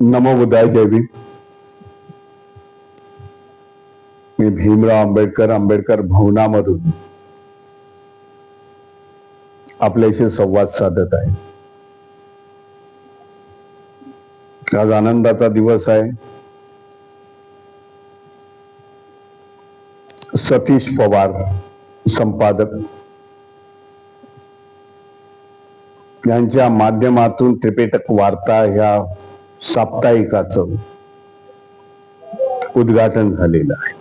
नमो बुद्धाय जय भीम मी भीमराव आंबेडकर आंबेडकर भवनामधून आपल्याशी संवाद साधत आहे. आज आनंदाचा दिवस आहे. सतीश पवार संपादक यांच्या माध्यमातून त्रिपेटक वार्ता ह्या साप्ताहिकाचं उद्घाटन झालेलं आहे.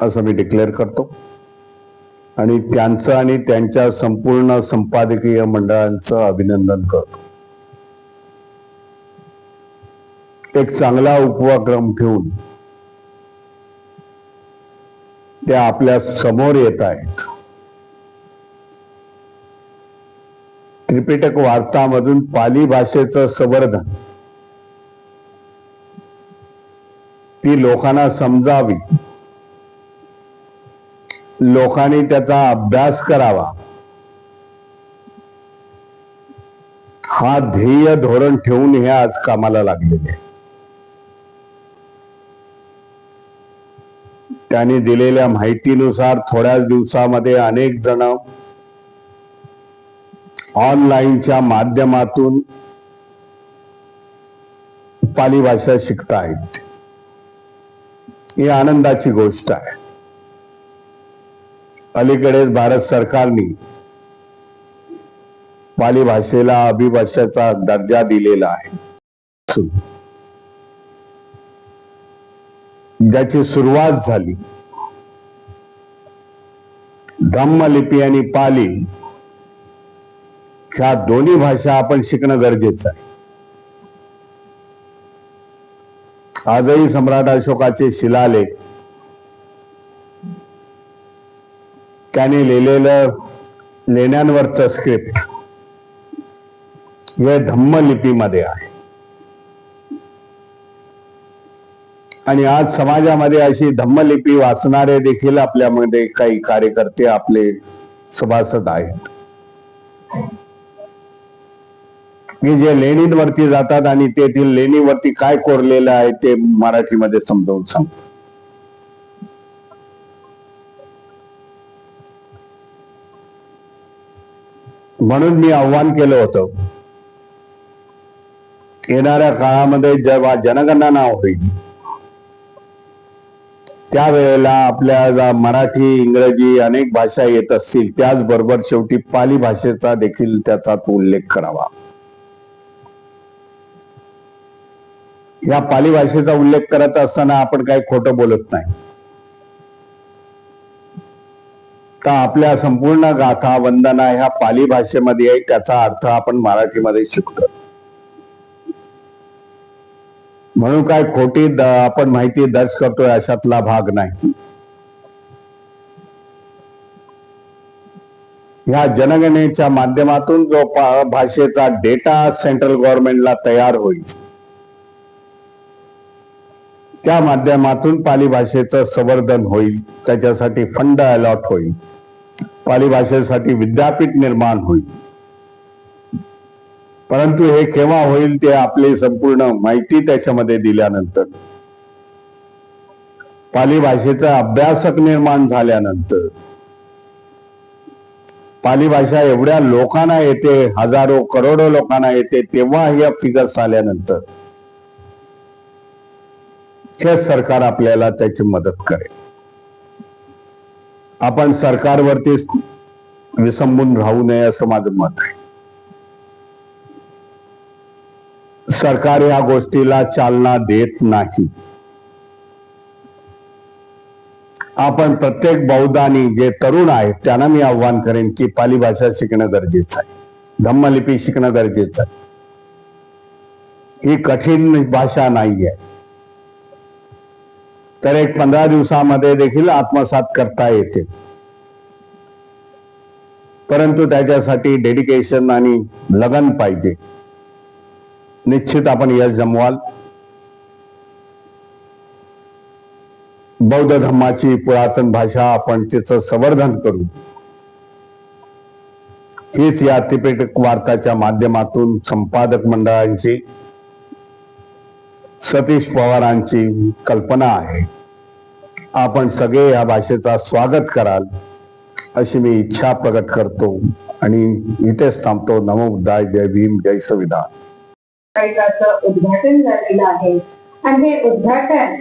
असं मी डिक्लेअर करतो. आणि त्यांचं आणि त्यांच्या संपूर्ण संपादकीय मंडळांचं अभिनंदन करतो. एक चांगला उपक्रम घेऊन त्या आपल्यासमोर येत आहेत. त्रिपिटक वार्तामधून पाली भाषेचं संवर्धन. ती लोकांना समजावी. लोकांनी त्याचा अभ्यास करावा. हा ध्येय धोरण ठेवून हे आज कामाला लागलेले त्यांनी दिलेल्या माहितीनुसार थोड्याच दिवसामध्ये अनेक जण ऑनलाईनच्या माध्यमातून पाली भाषा शिकता आहेत ही आनंदाची गोष्ट आहे. अलीकडेच भारत सरकारने पाली भाषेला अभिभाषेचा दर्जा दिलेला आहे. ज्याची सुरुवात झाली. धम्मलिपी आणि पाली ह्या दोन्ही भाषा आपण शिकणं गरजेचं आहे. आजही सम्राट अशोकाचे शिलालेख त्याने लिहिलेलं लेण्यांवरचं स्क्रिप्ट हे धम्मलिपीमध्ये आहे. आणि आज समाजामध्ये अशी धम्मलिपी वाचणारे देखील आपल्यामध्ये काही कार्यकर्ते आपले सभासद आहेत. की जे लेणींवरती जातात आणि तेथील लेणीवरती काय कोरलेलं आहे ते मराठीमध्ये समजावून सांगतो. म्हणून मी आव्हान केलं होतं. येणाऱ्या काळामध्ये जेव्हा जनगणना होईल त्यावेळेला आपल्या मराठी इंग्रजी अनेक भाषा येत असतील त्याचबरोबर शेवटी पाली भाषेचा देखील त्याचा तो उल्लेख करावा. या पाली भाषेचा उल्लेख करत असताना आपण काही खोटं बोलत नाही. का आपल्या संपूर्ण गाथा वंदना ह्या पाली भाषेमध्ये आहे त्याचा अर्थ आपण मराठीमध्ये शिकतो. म्हणून काय खोटी आपण माहिती दर्ज करतोय अशातला भाग नाही. ह्या जनगणनेच्या माध्यमातून जो भाषेचा डेटा सेंट्रल गव्हर्नमेंटला तयार होईल. त्या माध्यमातून पाली भाषेचं संवर्धन होईल त्याच्यासाठी फंड अलॉट होईल पाली भाषेसाठी विद्यापीठ निर्माण होईल. परंतु हे केव्हा होईल ते आपली संपूर्ण माहिती त्याच्यामध्ये दिल्यानंतर पाली भाषेचा अभ्यासक निर्माण झाल्यानंतर पाली भाषा एवढ्या लोकांना येते हजारो करोडो लोकांना येते तेव्हा या फिगर्स आल्यानंतर सरकार आपल्याला त्याची मदत करेल. आपण सरकारवरती विसंबून राहू नये असं माझं मत आहे. सरकार या गोष्टीला चालना देत नाही. आपण प्रत्येक बौद्धानी जे तरुण आहेत त्यांना मी आव्हान करेन की पाली भाषा शिकणं गरजेचं आहे. धम्मलिपी शिकणं गरजेचं आहे. ही कठीण भाषा नाहीये. तर एक पंधरा दिवसामध्ये देखील आत्मसात करता येते. परंतु त्याच्यासाठी डेडिकेशन आणि लगन पाहिजे. निश्चित आपण यश जमवाल. बौद्ध धर्माची पुरातन भाषा आपण तिचं संवर्धन करू. हीच या त्रिपिटक वार्ताच्या माध्यमातून संपादक मंडळांची सतीश पवारांची कल्पना आहे. आपण सगळे या भाषेचा स्वागत कराल अशी मी इच्छा प्रकट करतो आणि इथेच थांबतो. नमो दाय जय भीम जय संविधान. उद्घाटन झालेलं आहे. आणि हे उद्घाटन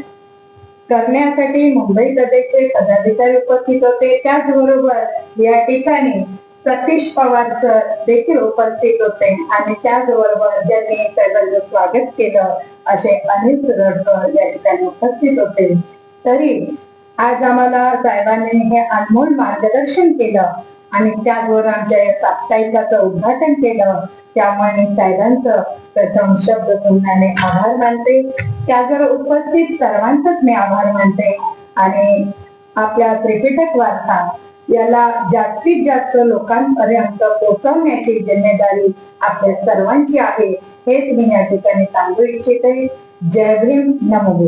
करण्यासाठी मुंबई कदेचे पदाधिकारी उपस्थित होते. त्याचबरोबर या ठिकाणी सतीश पवार सर देखील उपस्थित होते. आणि त्याचबरोबर ज्यांनी सर्वांचं स्वागत केलं असे अनिल सुरडकर या ठिकाणी उपस्थित होते. तरी आज आम्हाला साहेबांनी हे अनमोल मार्गदर्शन केलं आणि त्याचबरोबर आमच्या या साप्ताहिकाचं उद्घाटन केलं. त्यामुळे मी साहेबांचं प्रथम शब्द तुमच्याने आभार मानते. त्याचबरोबर उपस्थित सर्वांचाच मी आभार मानते. आणि आपल्या त्रिपिटक वार्ता याला जास्तीत जास्त लोकांपर्यंत पोहोचवण्याची जिम्मेदारी आपल्या सर्वांची आहे हेच मी या ठिकाणी सांगू इच्छिते. जय भीम. नमो